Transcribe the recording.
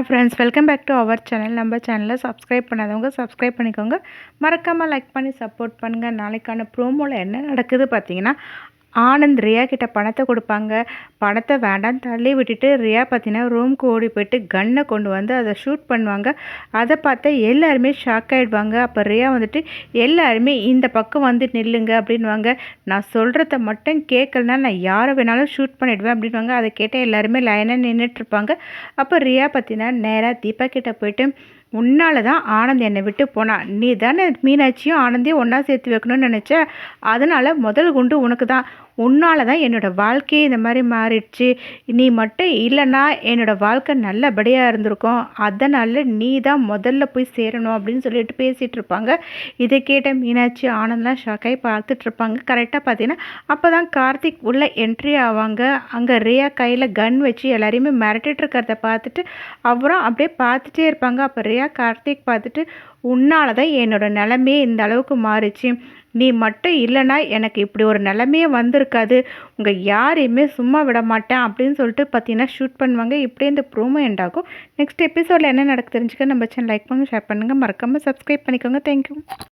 Hi friends welcome back to our channel நம்ம சேனலை subscribe பண்ணாதவங்க சப்ஸ்கிரைப் பண்ணிக்கோங்க. மறக்காமல் லைக் பண்ணி சப்போர்ட் பண்ணுங்கள் நாளைக்கான ப்ரோமோவில் என்ன நடக்குது பார்த்தீங்கன்னா ஆனந்த் ரியா கிட்ட பணத்தை கொடுப்பாங்க. பணத்தை வேண்டாம் தள்ளி விட்டுட்டு ரியா பார்த்தீங்கன்னா ரூம்க்கு ஓடி போயிட்டு கன்னை கொண்டு வந்து அதை ஷூட் பண்ணுவாங்க. அதை பார்த்தா எல்லாருமே ஷாக் ஆகிடுவாங்க அப்போ ரியா வந்துட்டு எல்லாருமே இந்த பக்கம் வந்து நில்லுங்க அப்படின்வாங்க நான் சொல்கிறத மட்டும் கேட்கலனா நான் யாரை வேணாலும் ஷூட் பண்ணிவிடுவேன் அப்படின்வாங்க அதை கேட்டால் எல்லாருமே லைனாக நின்றுட்டுருப்பாங்க அப்போ ரியா பார்த்தீங்கன்னா நேராக தீபா கிட்டே போயிட்டு உன்னால தான் ஆனந்த் என்னை விட்டு போனான் நீ தானே மீனாட்சியும் ஆனந்தையும் ஒன்றா சேர்த்து வைக்கணும்னு நினச்ச? அதனால் முதல் குண்டு உனக்கு தான் உன்னால தான் என்னோடய வாழ்க்கையே இந்த மாதிரி மாறிடுச்சு. நீ மட்டும் இல்லைன்னா என்னோடய வாழ்க்கை நல்லபடியாக இருந்திருக்கும். அதனால் நீ தான் முதல்ல போய் சேரணும் அப்படின்னு சொல்லிட்டு பேசிகிட்டு இருப்பாங்க. இதை கேட்ட மீனாட்சி ஆனந்த்லாம் ஷாக்காகி பார்த்துட்ருப்பாங்க கரெக்டாக பார்த்தீங்கன்னா அப்போ தான் கார்த்திக் உள்ளே என்ட்ரி ஆவாங்க. அங்கே ரியா கையில் கன் வச்சு எல்லாரையுமே மிரட்டிட்டு இருக்கிறத பார்த்துட்டு அப்புறம் அப்படியே பார்த்துட்டே இருப்பாங்க. அப்போ ரியா கார்த்திக் பார்த்துட்டு உன்னால தான் என்னோடய நிலமையே இந்த அளவுக்கு மாறிச்சு. நீ மட்டும் இல்லைன்னா எனக்கு இப்படி ஒரு நிலமையே வந்திருக்காது. உங்கள் யாரையுமே சும்மா விட மாட்டேன் அப்படின்னு சொல்லிட்டு பார்த்தீங்கன்னா ஷூட் பண்ணுவாங்க. இப்படியே இந்த ப்ரோமோ எண்டாகும் நெக்ஸ்ட் எபிசோடில் என்ன நடக்கு தெரிஞ்சுக்க நம்ம சேனல் லைக் பண்ணுங்கள் ஷேர் பண்ணுங்கள் மறக்காமல் சப்ஸ்கிரைப் பண்ணிக்கோங்க தேங்க்யூ